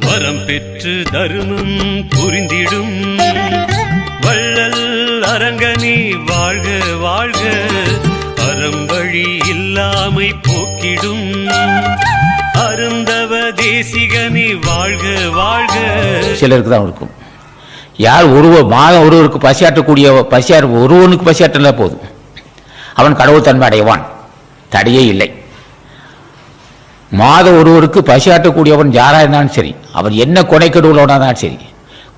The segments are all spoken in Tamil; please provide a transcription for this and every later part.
வரம் பெற்று தருமம் புரிந்திடும். வள்ளல் அரங்கனி வாழ்க வாழ்க. அறம்பழி இல்லாமை போக்கிடும். அருந்தவ தேசிகனி வாழ்க வாழ்க. சிலருக்கு தான் இருக்கும் யார் ஒருவர் மாதம் ஒருவருக்கு பசியாற்றக்கூடிய பசியாற்ற ஒருவனுக்கு பசியாற்றினா போதும். அவன் கடவுள் தன்மை அடைவான் தடையே இல்லை. மாதம் ஒருவருக்கு பசியாற்றக்கூடியவன் யாராக இருந்தாலும் சரி அவன் என்ன கொனைக்கெடுகளோட இருந்தாலும் சரி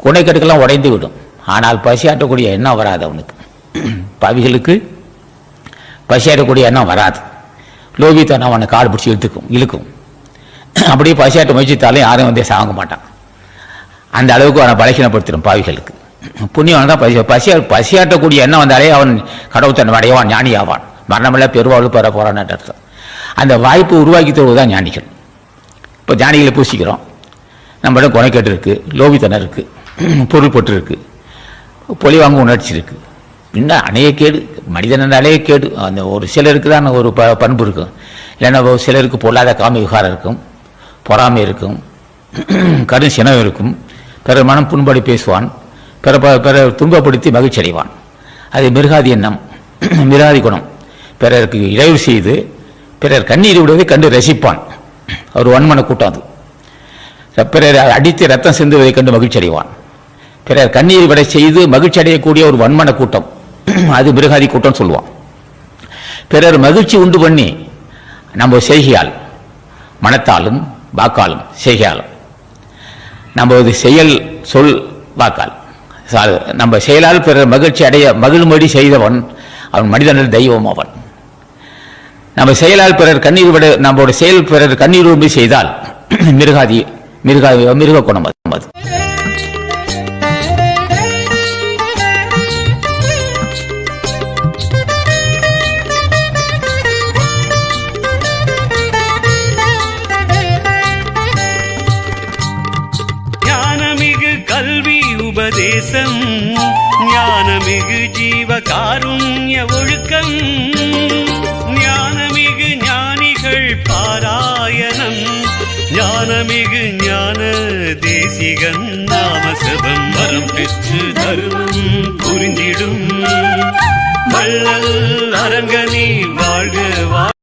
கொனைக்கெடுக்கெல்லாம் உடைந்து விடும். ஆனால் பசியாற்றக்கூடிய எண்ணம் வராது அவனுக்கு. பவிகளுக்கு பசியாற்றக்கூடிய எண்ணம் வராது. லோபித்தனம் அவனை காடு பிடிச்சி இழுத்துக்கும் இழுக்கும். அப்படியே பசியாட்ட முயற்சித்தாலும் யாரும் வந்து சாங்க மாட்டான். அந்த அளவுக்கு அவனை பலகீனப்படுத்திடும் பாவிகளுக்கு. புண்ணியவன் தான் பசி பசியா பசியாற்றக்கூடிய எண்ணம் வந்தாலே அவன் கடவுள் தன் அடையவான் ஞானி ஆவான் மரணமில்ல பெருவாழ்வு பெற போறான்னு அர்த்தம். அந்த வாய்ப்பு உருவாக்கி தருவது தான் ஞானிகள். இப்போ ஞானிகளை பூசிக்கிறோம். நம்மளிடம் குணைக்கேட்டு இருக்குது லோபித்தனம் இருக்குது பொருள் பொட்டு இருக்குது பொலிவாங்க உணர்ச்சி இருக்குது இன்னும் அநேக கேடு மனிதனாலே கேடு அந்த ஒரு சிலருக்கு தான் ஒரு ப பண்பு இருக்கும். இல்லைன்னா ஒரு சிலருக்கு பொல்லாத காமி விகாரம் இருக்கும் பொறாமை இருக்கும் கடும் சினம் இருக்கும். பிறர் மனம் புண்படி பேசுவான் பிற பிறர் துன்பப்படுத்தி மகிழ்ச்சி அடைவான் அது மிருகாதி எண்ணம் மிருகாதி குணம். பிறருக்கு இடையூறு செய்து பிறர் கண்ணீர் விடுவதை கண்டு ரசிப்பான். ஒரு வன்மன கூட்டம் அது பிறர் அடித்து ரத்தம் சிந்துவதை கண்டு மகிழ்ச்சி அடைவான் பிறர் கண்ணீர் விட செய்து மகிழ்ச்சி அடையக்கூடிய ஒரு வன்மன கூட்டம். அது மிருகாதி கூட்டம் சொல்லுவான். பிறர் மகிழ்ச்சி உண்டு பண்ணி நம்ம செய்கையால் மனத்தாலும் வாக்காலும் செய்கையாலும். நமது செயல் சொல் வாக்கால். நம்ம செயலால் பிறர் மகிழ்ச்சி அடைய மகிழும்படி செய்தவன் அவன் மனிதனில் தெய்வம் அவன். நம்ம செயலால் பிறர் கண்ணீர் விட நம்மளோட செயல் பிறர் கண்ணீர் விரும்பி செய்தால் மிருகாதி மிருகா மிருக குணம் அது. ஞானமிகு கல்வி உபதேசம் ஞானமிகு ஜீவ காருண்ய மிகு ஞான தேசிகன் நாமசபம் வரம் பெற்று தருமம் புரிந்திடும். வள்ளல் அரங்கனி வாழ்க